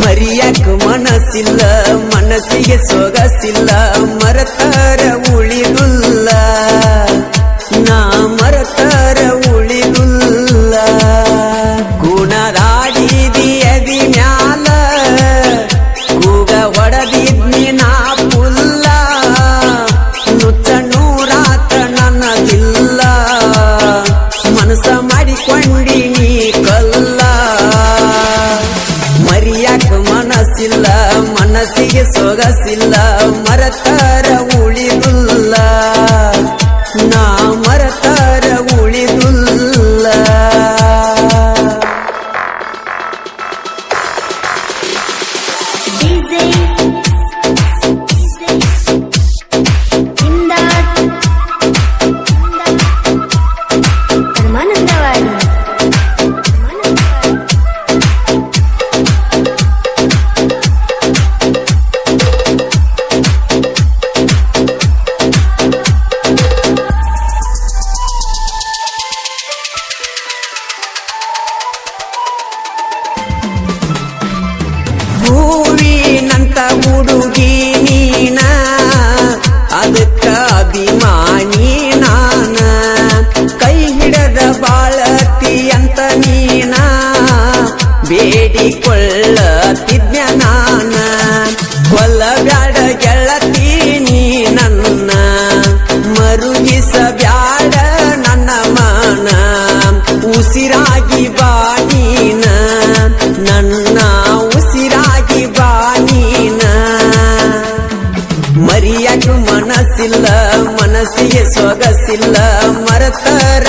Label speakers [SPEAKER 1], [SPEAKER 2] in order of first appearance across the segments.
[SPEAKER 1] ಮರಿಯಾಕ ಮನಸ್ಸಿಲ್ಲ ಮನಸ್ಸಿಗೆ ಸೊಗಸಿಲ್ಲ ಮರತಾರ ನನಗೆ ಸೊಗಸಿಲ್ಲ. ಗೆಳತೀನಿ ನನ್ನ, ಮರುಗಿಸಬ್ಯಾಡ ನನ್ನ ಮಾನ. ಉಸಿರಾಗಿ ಬಾನೀನ ನನ್ನ ಉಸಿರಾಗಿ ಬಾನೀನ ಮರಿಯಾಗ ಮನಸ್ಸಿಲ್ಲ, ಮನಸ್ಸಿಗೆ ಸೊಗಸಿಲ್ಲ, ಮರತರ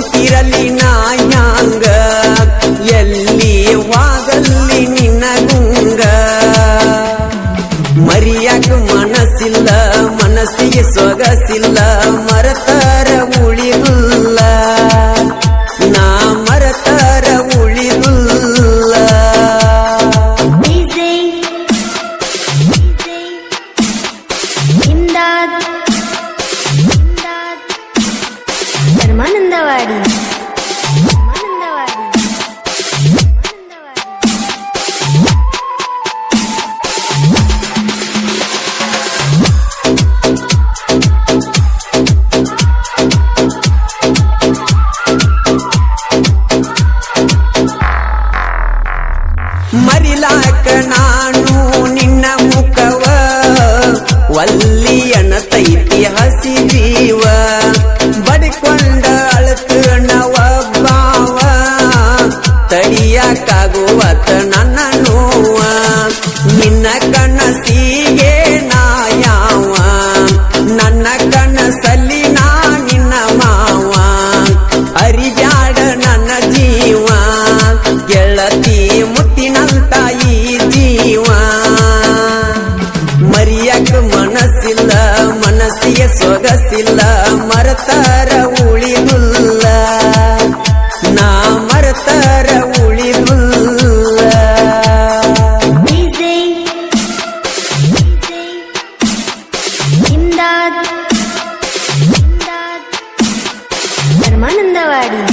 [SPEAKER 1] ಕೂತಿರಲಿ ನಾಯಾಂಗ ಎಲ್ಲಿ ವಾಗಲ್ಲಿ ನಿನಗುಂಗ ಮರಿಯಾಕ ಮನಸ್ಸಿಲ್ಲ ಮನಸ್ಸಿಗೆ ಸೊಗಸಿಲ್ಲ
[SPEAKER 2] ಮರತ
[SPEAKER 1] ಮರಿಲಾಕ ನಾನು ನಿನ್ನ ಮುಖವ ಒಲ್ಲ ઇમદાદ ધર્માનંદવાડી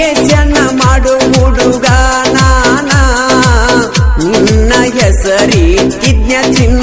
[SPEAKER 1] ಎಸೆಯನ್ನ ಮಾಡು ಹುಡುಗ ನಿನ್ನ ಹೆಸರಿ ಇದ್ನ ಚಿನ್ನ.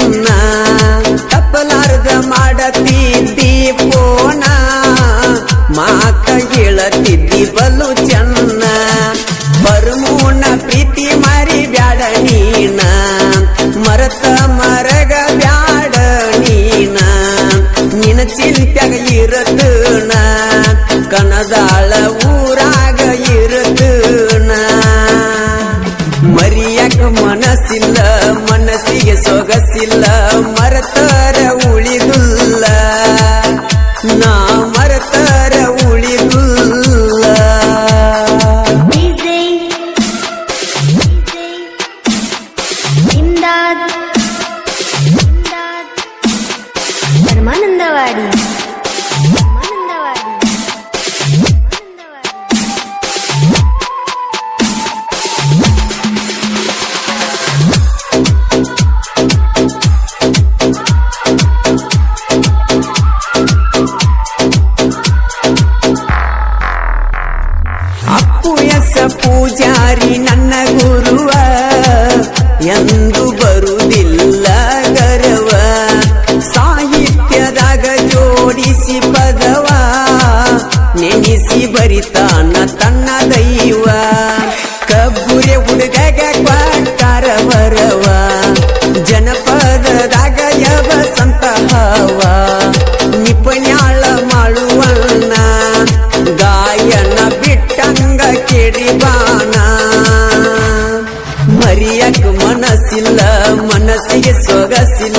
[SPEAKER 1] ಮನಸ್ಸಿಲ್ಲ ಮನಸ್ಸಿಗೆ ಸೊಗಸಿಲ್ಲ ಮರತಾರ ಉಳಿದುಲ್ಲ. ನಾ ಮರತಾರ ಉಳಿದುಲ್ಲ. ನಿಂದ ಗಾಯವ ನಿಪುಣ್ಯಾಳ ಮಳುವಣ್ಣ ಗಾಯನ ಬಿಟ್ಟಂಗ ಕಿರಿಬಾನ ಮರಿಯಕ್ ಮನಸ್ಸಿಲ್ಲ ಮನಸ್ಸಿಗೆ ಸೊಗಸಿಲ್ಲ.